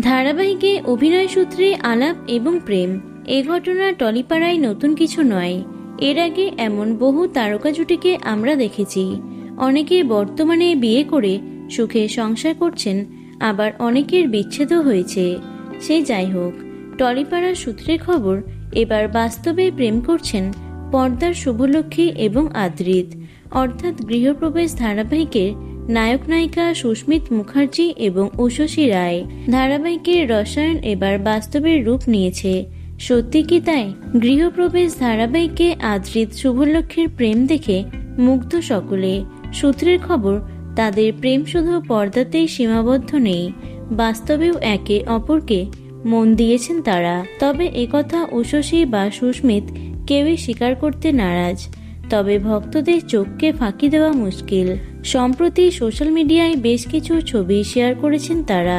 ধারাবাহিকে অভিনয় সূত্রে আলাপ এবং প্রেম। এ ঘটনা টলিপাড়ায় নতুন কিছু নয়। এর আগে এমন বহু তারকা জুটিকে আমরা দেখেছি। অনেকে বর্তমানে বিয়ে করে সুখে সংসার করছেন, আবার অনেকের বিচ্ছেদও হয়েছে। সে যাই হোক টলিপাড়ার সূত্রের খবর, এবার বাস্তবে প্রেম করছেন পর্দার শুভলক্ষ্মী এবং আদ্রিত। অর্থাৎ গৃহপ্রবেশ ধারাবাহিকের নায়ক নায়িকা সুস্মিত মুখার্জি এবং উষসী রায়। ধারাবাহিকের রসায়ন এবার বাস্তবের রূপ নিয়েছে। সত্যি কি তাই? গৃহপ্রবেশ ধারাবাহিকে আদ্রিত শুভলক্ষ্মীর প্রেম দেখে মুগ্ধ সকলে। সূত্রের খবর, তাদের প্রেম শুধু পর্দাতেই সীমাবদ্ধ নেই, বাস্তবেও একে অপরকে মন দিয়েছেন তারা। তবে একথা উষসী বা সুস্মিত কেউই স্বীকার করতে নারাজ। তবে ভক্তদের চোখকে ফাঁকি দেওয়া মুশকিল। সম্প্রতি সোশ্যাল মিডিয়ায় বেশ কিছু ছবি শেয়ার করেছেন তারা।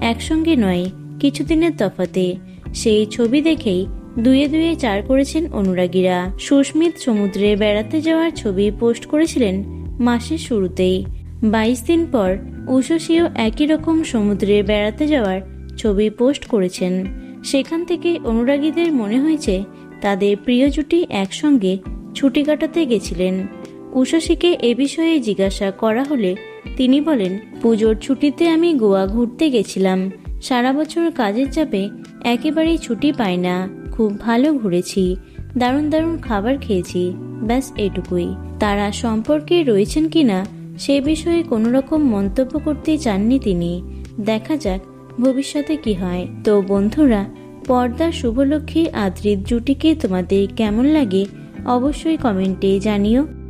একসঙ্গে নয়, কিছুদিনের তফাতে। সেই ছবি দেখেই দুয়ে দুয়ে চার করেছেন অনুরাগীরা। সুস্মিত সমুদ্রে বেড়াতে যাওয়ার ছবি পোস্ট করেছিলেন মাসের শুরুতেই। বাইশ দিন পর উষসীও একই রকম সমুদ্রে বেড়াতে যাওয়ার ছবি পোস্ট করেছেন। সেখান থেকে অনুরাগীদের মনে হয়েছে, তাদের প্রিয় জুটি একসঙ্গে ছুটি কাটাতে গেছিলেন। উষসীকে এ বিষয়ে জিজ্ঞাসা করা হলে তিনি বলেন, পুজোর ছুটিতে আমি গোয়া ঘুরতে গেছিলাম। সারা বছর কাজের চাপে একেবারেই ছুটি পাই না। খুব ভালো ঘুরেছি। দারুণ দারুণ খাবার খেয়েছি। ব্যাস এটুকুই। তারা সম্পর্কে রয়েছেন কিনা সে বিষয়ে কোনো রকম মন্তব্য করতে চাননি তিনি। দেখা যাক ভবিষ্যতে কি হয়। তো বন্ধুরা, পর্দার শুভলক্ষ্মী আদ্রিত জুটিকে তোমাদের কেমন লাগে অবশ্যই কমেন্টে জানিও।